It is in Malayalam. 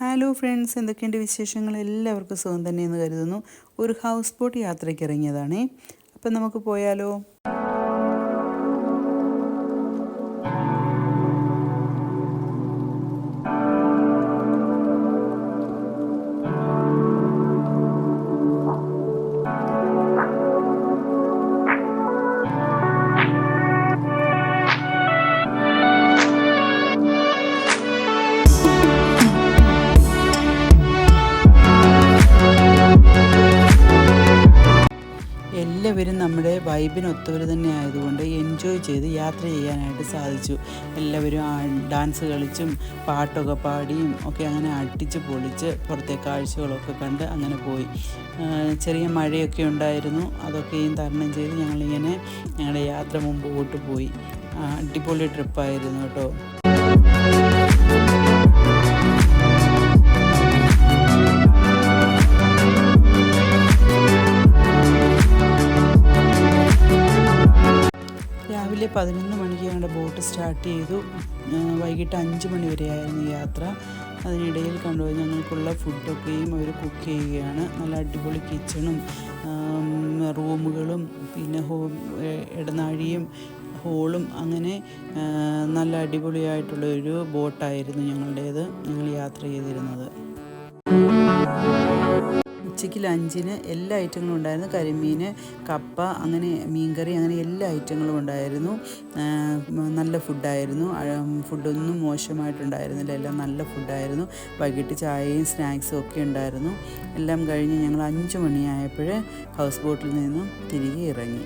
ഹലോ ഫ്രണ്ട്സ് എന്തൊക്കെയുണ്ട് വിശേഷങ്ങൾ? എല്ലാവർക്കും സുഖം തന്നെയെന്ന് കരുതുന്നു. ഒരു ഹൗസ് ബോട്ട് യാത്രയ്ക്ക് ഇറങ്ങിയതാണേ. അപ്പം നമുക്ക് പോയാലോ? എല്ലാവരും നമ്മുടെ വൈബിനൊത്തവർ തന്നെ ആയതുകൊണ്ട് എൻജോയ് ചെയ്ത് യാത്ര ചെയ്യാനായിട്ട് സാധിച്ചു. എല്ലാവരും ഡാൻസ് കളിച്ചും പാട്ടൊക്കെ പാടിയും ഒക്കെ അങ്ങനെ അടിച്ച് പൊളിച്ച് പുറത്തെ കാഴ്ചകളൊക്കെ കണ്ട് അങ്ങനെ പോയി. ചെറിയ മഴയൊക്കെ ഉണ്ടായിരുന്നു. അതൊക്കെയും തരണം ചെയ്ത് ഞങ്ങളിങ്ങനെ ഞങ്ങളുടെ യാത്ര മുമ്പോട്ട് പോയി. അടിപൊളി ട്രിപ്പായിരുന്നു കേട്ടോ. രാവിലെ പതിനൊന്ന് മണിക്ക് ഞങ്ങളുടെ ബോട്ട് സ്റ്റാർട്ട് ചെയ്തു. വൈകിട്ട് അഞ്ച് മണി വരെയായിരുന്നു യാത്ര. അതിനിടയിൽ കണ്ടുപോയി ഞങ്ങൾക്കുള്ള ഫുഡൊക്കെയും അവർ കുക്ക് ചെയ്യുകയാണ്. നല്ല അടിപൊളി കിച്ചണും റൂമുകളും പിന്നെ ഹോ ഇടനാഴിയും ഹോളും അങ്ങനെ നല്ല അടിപൊളിയായിട്ടുള്ള ഒരു ബോട്ടായിരുന്നു ഞങ്ങളുടേത് ഞങ്ങൾ യാത്ര ചെയ്തിരുന്നത്. ഉച്ചയ്ക്ക് ലഞ്ചിന് എല്ലാ ഐറ്റങ്ങളും ഉണ്ടായിരുന്നു. കരിമീൻ കപ്പ അങ്ങനെ മീൻകറി അങ്ങനെ എല്ലാ ഐറ്റങ്ങളും ഉണ്ടായിരുന്നു. നല്ല ഫുഡായിരുന്നു. ഫുഡൊന്നും മോശമായിട്ടുണ്ടായിരുന്നില്ല. എല്ലാം നല്ല ഫുഡായിരുന്നു. വൈകിട്ട് ചായയും സ്നാക്സും ഒക്കെ ഉണ്ടായിരുന്നു. എല്ലാം കഴിഞ്ഞ് ഞങ്ങൾ അഞ്ച് മണിയായപ്പോൾ ഹൗസ് ബോട്ടിൽ നിന്നും തിരികെ ഇറങ്ങി.